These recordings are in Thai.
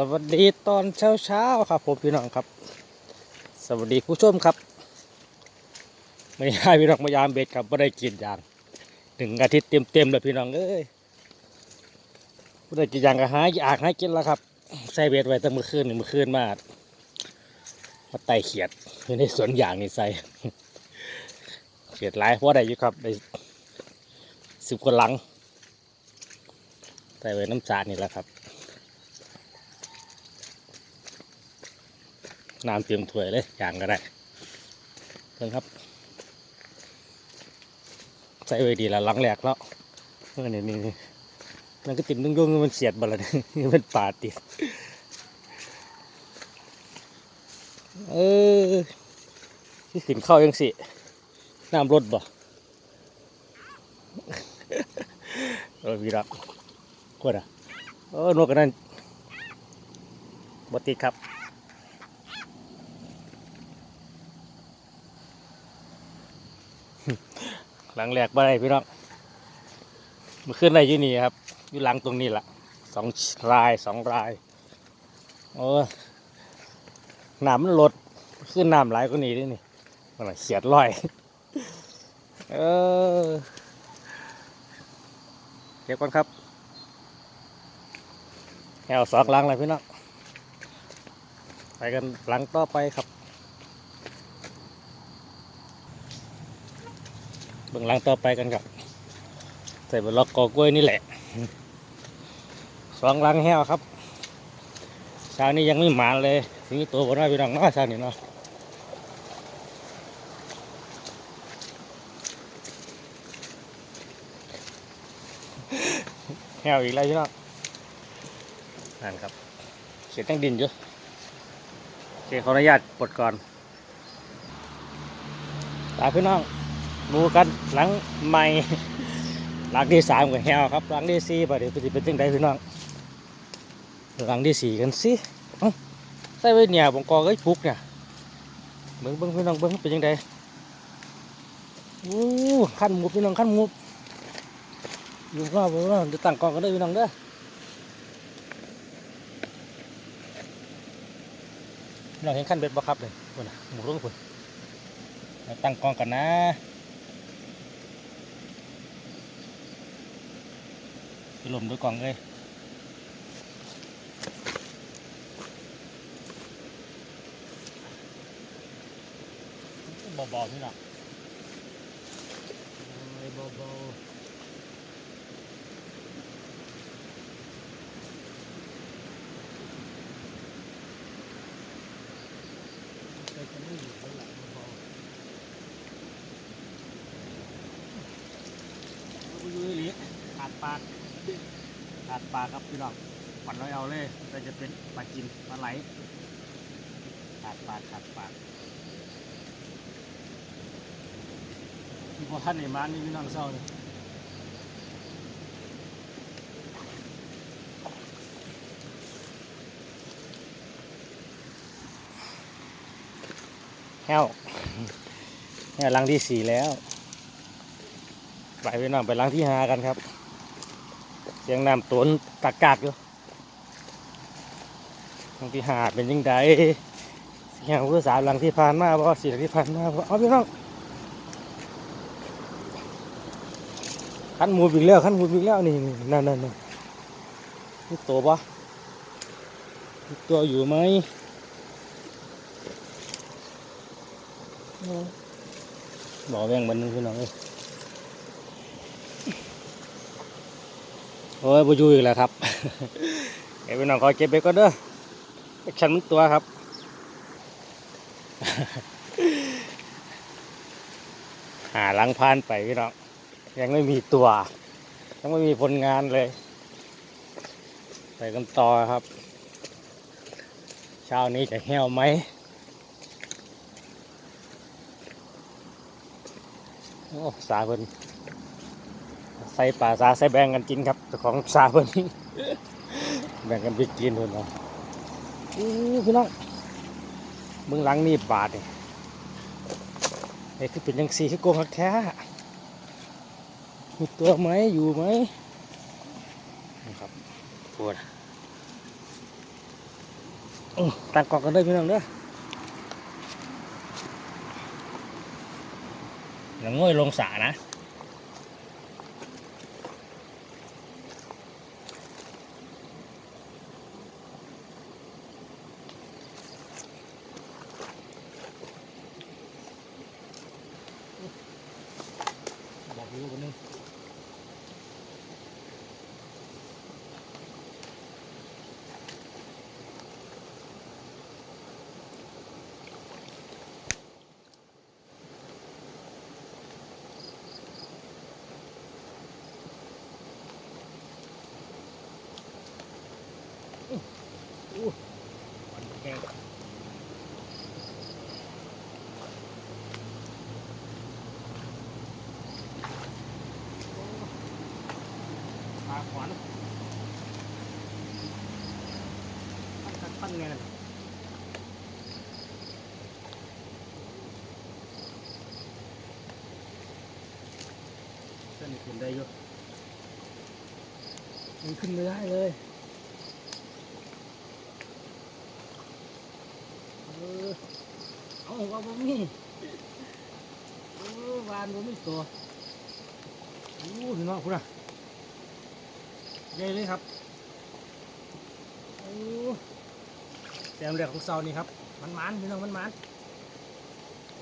สวัสดีตอนเช้าเช้าๆครับผมพี่น้องครับ สวัสดีผู้ชมครับไม่ได้พี่น้องมายามเบ็ดครับไม่ได้กินยางหนึ่งอาทิตย์เต็มๆเลยพี่น้องเอ้ยไม่ได้กินยางก็หายอยากให้กินแล้วครับใส่เบ็ดไว้ตั้งเมื่อคืนนี่เมื่อคืนมามาไต่เขียดอยู่ในสวนยางนี่ใส่เขียดหลายเพราะได้อยู่ครับได้สิบกว่าหลังใส่ไว้น้ำสาดนี่แหละครับ น้ำเตรียมถ้วยเลยอย่างก็ได้เพิ่งครับ ใส่ไว้ดีละหลังแหลกแล้วเมื่อนี่นี่นี่มันก็ติดนุ่งยุ่งมันเสียดบาละนี่มันปาดติดเออที่สินเข้ายังสิน้ำรถบ่เออวีรักกดอะเออนวดกันนั่นบติดครับ หลังแรกบ่ได้พี่น้องมันขึ้นได้ยู่นี่ครับอยู่หลังตรงนี้ละสองรายสองรายโอ้น้ำมันลดขึ้นน้ำหลายกว่านี้ด้วยนี่มันเขียดลอยเออเก็บก่อนครับแถวสองหลังเลยพี่น้องไปกันหลังต่อไปครับ บื้องหลังต่อไปกันครับ ใส่บนล็อกกอกล้วยนี่แหละสองหลังแห้วครับเช้านี้ยังไม่หมานเลยถึงตัวบนว่าพี่น้องเนาะเช้านี้เนาะแห้วอีกแล้วพี่น้องนั่นครับเขียนตั้งดินอยู่โอเคขออนุญาตปลดก่อนตาพี่น้อง ดูกันหลังใหม่หลังที่สามกับแฮวครับหลังที่สี่ปเดี๋ยวจะเป็นจังไดพี่น้องหลังที่สี่กันสิเอ้าใส่ไว้เนี่ยบงกอก็ฟุกเนี่ยเบิ้งเบิ้งพี่น้องเบิ้งเป็นยังไงอู้ขั้นมูพี่น้องขั้นมูอยู่ข้างนอกพี่น้องเดี๋ยวตั้งกองกันเลยพี่น้องเด้อพี่น้องเห็นขั้นเบ็ดบ่ครับเลยคนน่ะหมูรุ่งคนตั้งกองกันนะ ไปหล่มด้วยกล่องเลยเบาๆนี่หรอกเบาๆแต่จะไม่อยู่ข้างหลังเบาๆเอาไปดูอีหลีขาดปาก ขา ดปลาครับพี่น้องฝันน้อยเอาเลยก็จะเป็นปลาจินปลาไหลขาดปลาขาดปลาที่พอท่านในม้านนี่พี่น้องเศร้าเลยแห้วแห้วลังที่สี่แล้ว ไปพี่น้องไปลังที่ห้ากันครับ สียงน้ำตนตากากอยู่ทางที่หาดเป็นยังไงเสียงผู้สาวหลังที่ผ่านมาบ่เสียงที่ผ่านมาบ่เอาพี่น้องขันหมูบิกแล้วขันหมูบิกแล้วนี่นี่นั่นนั่นนั่นนี่ตัวปะมีตัวอยู่ไหมบอกแบ่งมันหนึงพี่น้องเอ้ โอ้ยบูยูอีกแล้วครับเอ้ยพี่น้องขอเก็บไปก่อนเด้อไอ้ฉันมันตัวครับหาลังพานไปพี่น้องยังไม่มีตัว ยังไม่มีผลงานเลย ไปกันต่อครับ เช้านี้จะแห้วไหมโอ้สาเพิ่น ใส่ป่าซาใส่แบ่งกันกินครับเจ้าของซาเพิ่นแบ่งกันไปกินเพิ่นเอาอู้พี่น้องเมืองหลังนี่บาทนี่นี่คือเป็นยังสีคือโกงคักแท้มีตัวไหมอยู่ไหมนี่ครับปวดอื้อตั้งกล่องกันเลยพี่น้องเด้อแล้วง่อยลงสานะ บอกอยู่คนนึงอู้มันแห้งปลาขวานปั้นปั้นปั้น ไงนั่นเส้นนี้ขึ้นได้อยู่มันขึ้นไม่ได้เลยเออเอาว่าบ่มีเออวานบ่มีตัวโอ้พี่น้องคุณอะใหญ่เลยครับโอ้ แต้มแรกของเสานี่ครับ มันมันพี่น้องมันมัน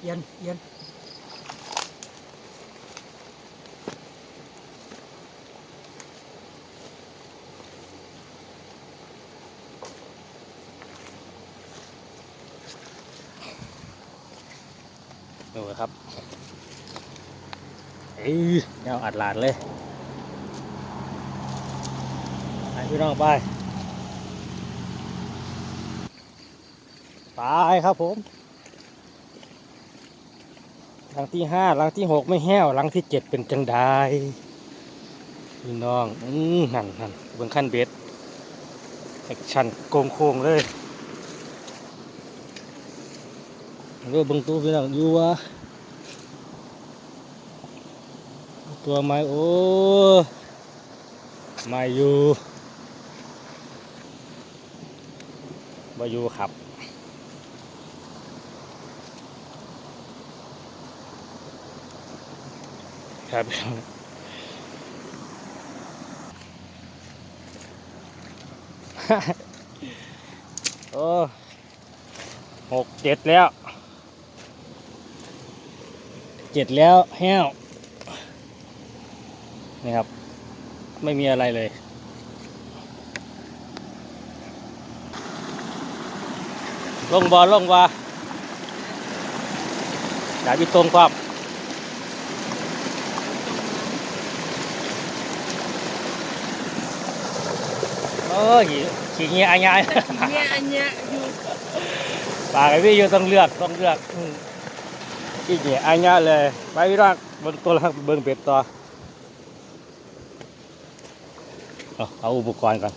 เอียนเอียนดูครับเอ้ยแนวอัดหลาดเลย ไปพี่น้องไป ไปครับผมหลังที่ห้าหลังที่หกไม่แห้วหลังที่เจ็ดเป็นจังไดพี่น้องอืมนั่นนั่นเบื้องขั้นเบ็ดแอคชั่นโกงโค้งเลยเรื่องบื้องตู้พี่น้องอยู่วะตัวไม้โอ้ไมาอยู่มาอยู่ครับ ครับ โอ้หกเจ็ดแล้ว เจ็ดแล้วแห้วนี่ครับ ไม่มีอะไรเลยลงบอลลงบอดาบิตรงความ อ้ยขี้เงี้ยอายายเนี่ยอันเนี้ยอยู่ปากไอ้พี่อยู่ต้องเลือกต้องเลือกอืมขี้เงี้ยอายายเลยไปพี่รักเบิ้งตัวลักเบิ้งเป็ดต่อเอาเอาอุปกรณ์ก่อน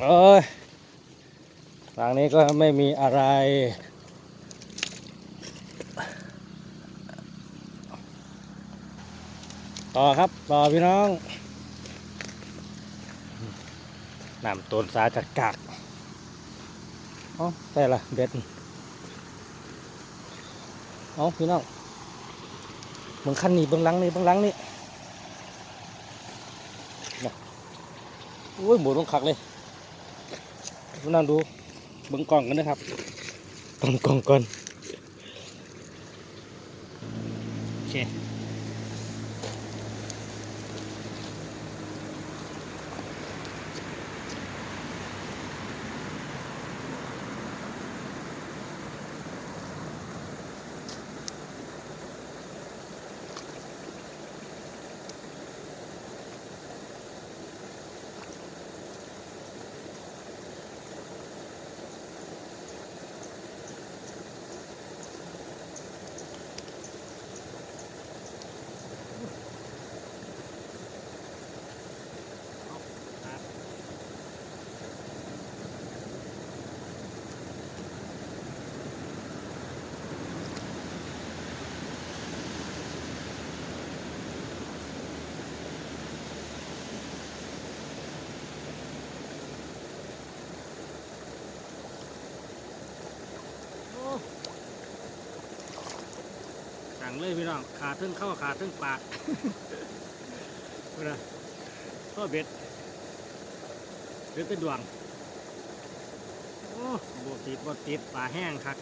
โอ้ยทางนี้ก็ไม่มีอะไร ต่อครับ ต่อพี่น้องนำต้นสาจัดกากเอ๋อได้ละเบ็ดเอาพี่น้องเบิ่งคันนี้เบิ่งหลังนี่เบิ่งหลังนี่โอ้ยหมูต้องคักเลยพี่น้องดูเบิ่งกล่องกันนะครับกล่องกล่องก่อนโอเค เลยพี่น้องขาดทึ่งเข้าขาดทึ่งปากนะก็เบ็ดเบ็ดเป็นดวงโอ้โบติดโบติดปลาแห้งคัก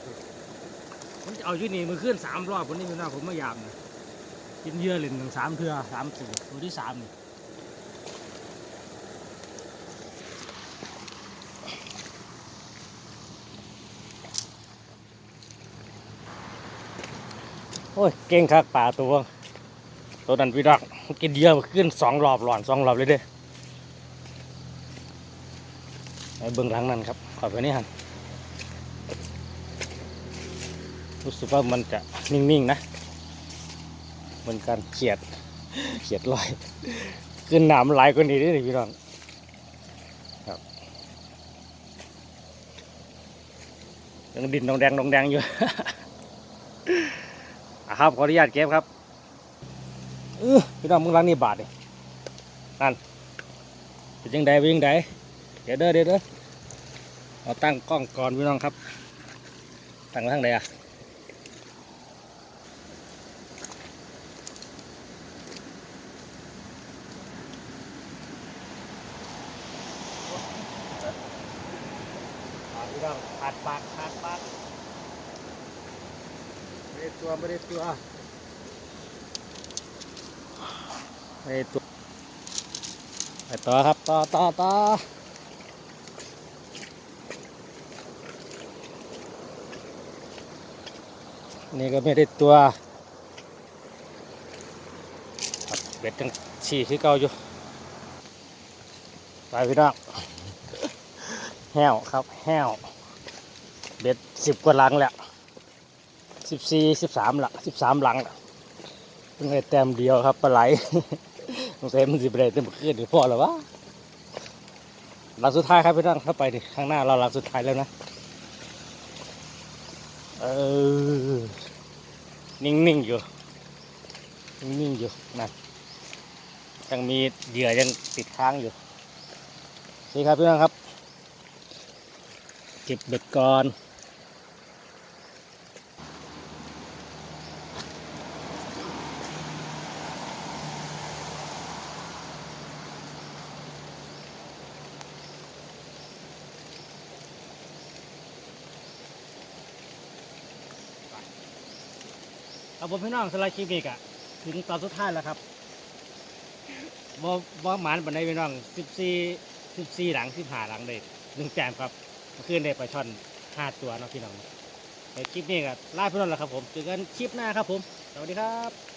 ผมจะเอาอยู่นี่มือขึ้นสามรอบคนนี้พี่น้องผมไม่ยามนะกินเยอะเลยหนึ่งสามเทือสามสี่ตัวที่สามนี่ โอ้ย เก่งคักป่าตัว ตัวนั้นพี่น้องกินเยอะขึ้นสองรอบหลอนสองรอบเลยเด้อไอ้เบื้องหลังนั่นครับ ขอบไปนี่ฮันรู้สึกว่ามันจะนิ่ง ๆ นะเหมือนกันเขียดเขียดลอย ขึ้นหนามหลายกว่านี้ด้วยพี่น้องครับยังดินดองแดงดองแดงอยู่ ครับขออนุญาตเก็บครับเออพี่น้องมึงล้างนี่บาทนี่นั่นเป็นยังไงเป็นยังไงเดี๋ยวเด้อเดี๋ยวเด้อเอาตั้งกล้องก่อนพี่น้องครับตั้งไว้ทางไหนอะพี่น้องขาดปากขาดปาก ได้ตัวไม่ได้ตัวไปตัวไปต่อครับต่อต่อต่อนี่ก็ไม่ได้ตัวเบ็ดยังฉี่ที่เก่าอยู่ไปพี่น้องแห้วครับแห้วเบ็ดสิบกว่าลังแหละ สิบสี่สิบสามหลังสิบสามหลังเพิ่งได้แต้มเดียวครับปลาไหลสงสัยมันสิบได้เต็มขึ้นหรือพอหรือวะหลังสุดท้ายครับพี่น้องเข้าไปดิข้างหน้าเราหลังสุดท้ายแล้วนะเออนิ่งๆอยู่นิ่งๆอยู่นะยังมีเหยื่อยังติดค้างอยู่นี่ครับพี่น้องครับเก็บเบ็ดก่อน เอาบผมพี่น้องสไลด์คลิปนี้กะถึงตอนสุดท้ายแล้วครับบ่บ่หมานบันไดพี่น้องสิบสี่สิบสี่หลังสิบห้าหลังเลยหนึ่งแจมครับเมื่อคืนได้ปลาช่อนห้าตัวเนาะพี่น้องในคลิปนี้ก็ลาพี่น้องแล้วครับผมเจอกันคลิปหน้าครับผมสวัสดีครับ